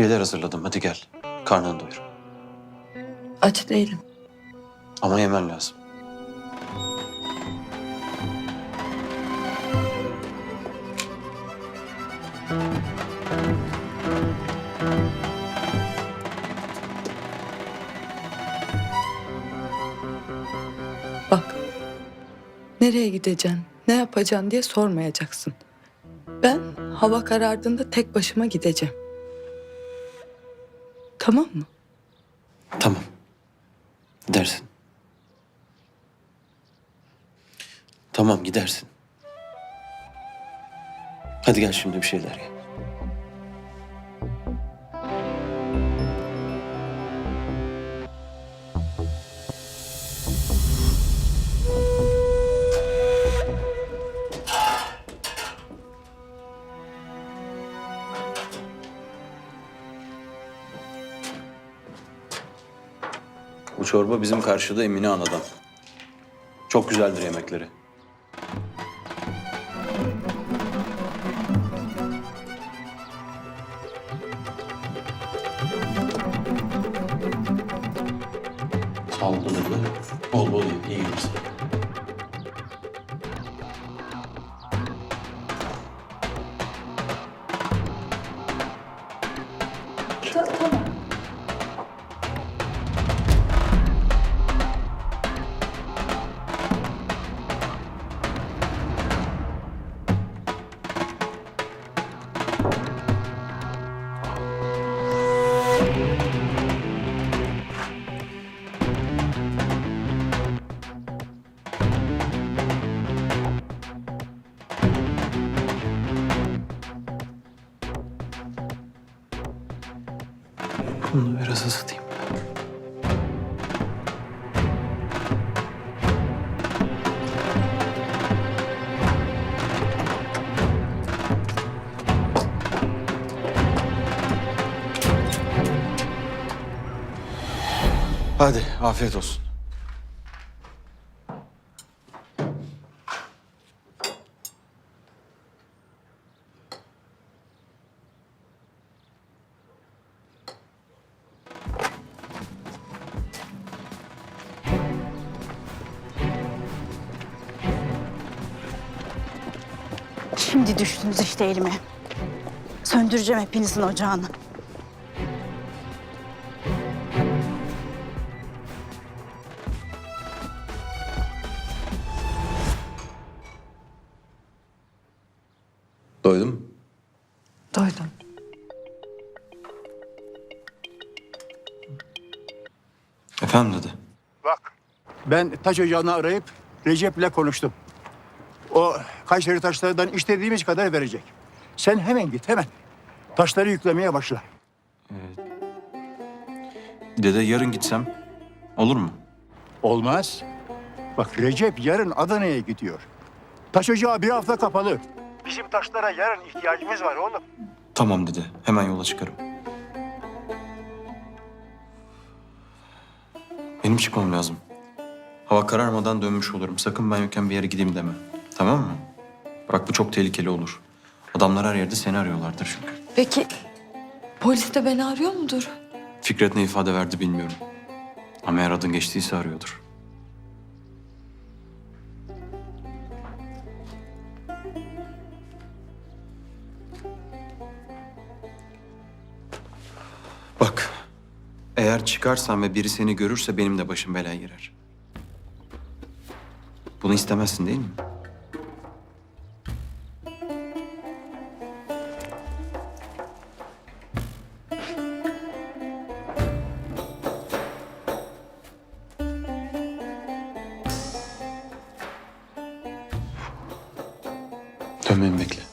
şeyler hazırladım. Hadi gel. Karnını doyur. Aç değilim. Ama yemen lazım. Bak. Nereye gideceksin, ne yapacaksın diye sormayacaksın. Ben hava karardığında tek başıma gideceğim. Tamam mı? Tamam. Gidersin. Tamam gidersin. Hadi gel şimdi bir şeyler ye. Bu çorba bizim karşıda Emine Ana'dan. Çok güzeldir yemekleri. Sağlıklı bol bol iyi. Bunu biraz ısıtayım. Hadi afiyet olsun. Şimdi düştünüz işte elime. Söndüreceğim hepinizin ocağını. Doydum. Doydum. Efendim dedi. Bak ben taş ocağını arayıp Recep'le konuştum. O Kayseri taşlarından istediğimiz kadar verecek. Sen hemen git hemen. Taşları yüklemeye başla. Dede yarın gitsem olur mu? Olmaz. Bak Recep yarın Adana'ya gidiyor. Taş ocağı bir hafta kapalı. Bizim taşlara yarın ihtiyacımız var oğlum. Tamam dedi. Hemen yola çıkarım. Benim çıkmam lazım. Hava kararmadan dönmüş olurum. Sakın ben yokken bir yere gideyim deme. Tamam mı? Bak bu çok tehlikeli olur. Adamlar her yerde seni arıyorlardır çünkü. Peki polis de beni arıyor mudur? Fikret ne ifade verdi bilmiyorum. Ama eğer adın geçtiyse arıyordur. Bak, eğer çıkarsan ve biri seni görürse benim de başım belaya girer. Bunu istemezsin değil mi? Dönmemi bekle.